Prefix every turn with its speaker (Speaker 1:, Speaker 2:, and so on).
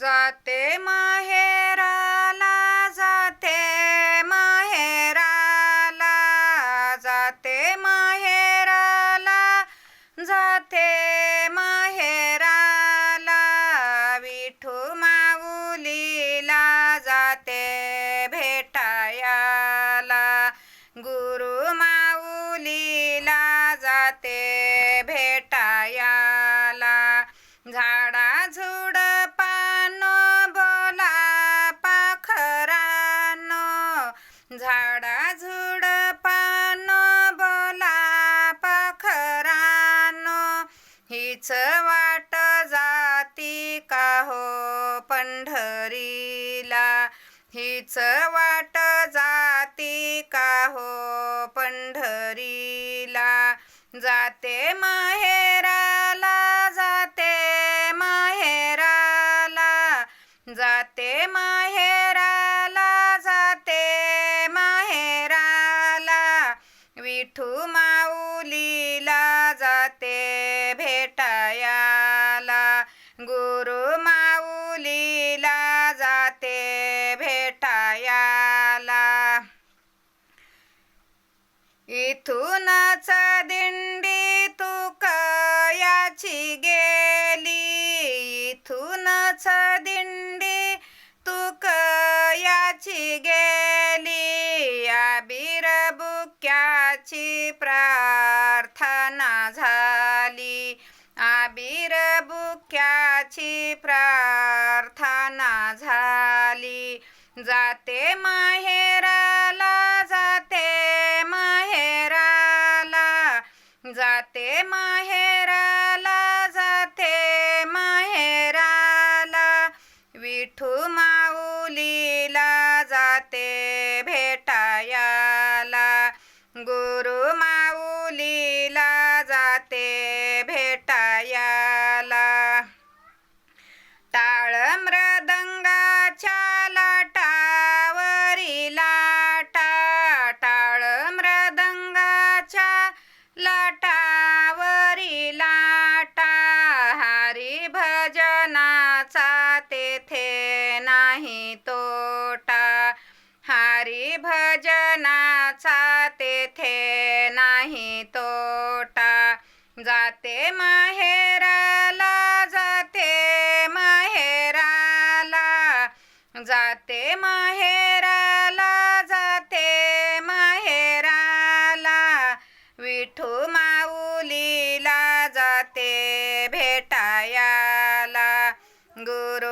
Speaker 1: जाते माहेराला जाते माहेराला जाते माहेराला जाते हीच वाट जाती का हो पंढरीला? हीच वाट जाती का हो पंढरीला? जाते माहेराला जाते माहेराला. जाते माहेराला जाते माहेराला. विठू माऊलीला इथूनच दिंडी तुकयाची गेली. इथूनच दिंडी तुकयाची गेली. आबीर बुक्याची प्रार्थना झाली. आबीर बुक्याची प्रार्थना झाली. जाते माहे जाते माहेराला जाते माहेराला. विठू माऊलीला जाते भेटायाला. गुरु माऊलीला जाते हरी भजनाचा तेथे नाही तोटा. जाते माहेराला जाते माहेराला. जाते माहेराला जाते माहेराला. विठू माऊलीला जाते भेटायाला. गुरु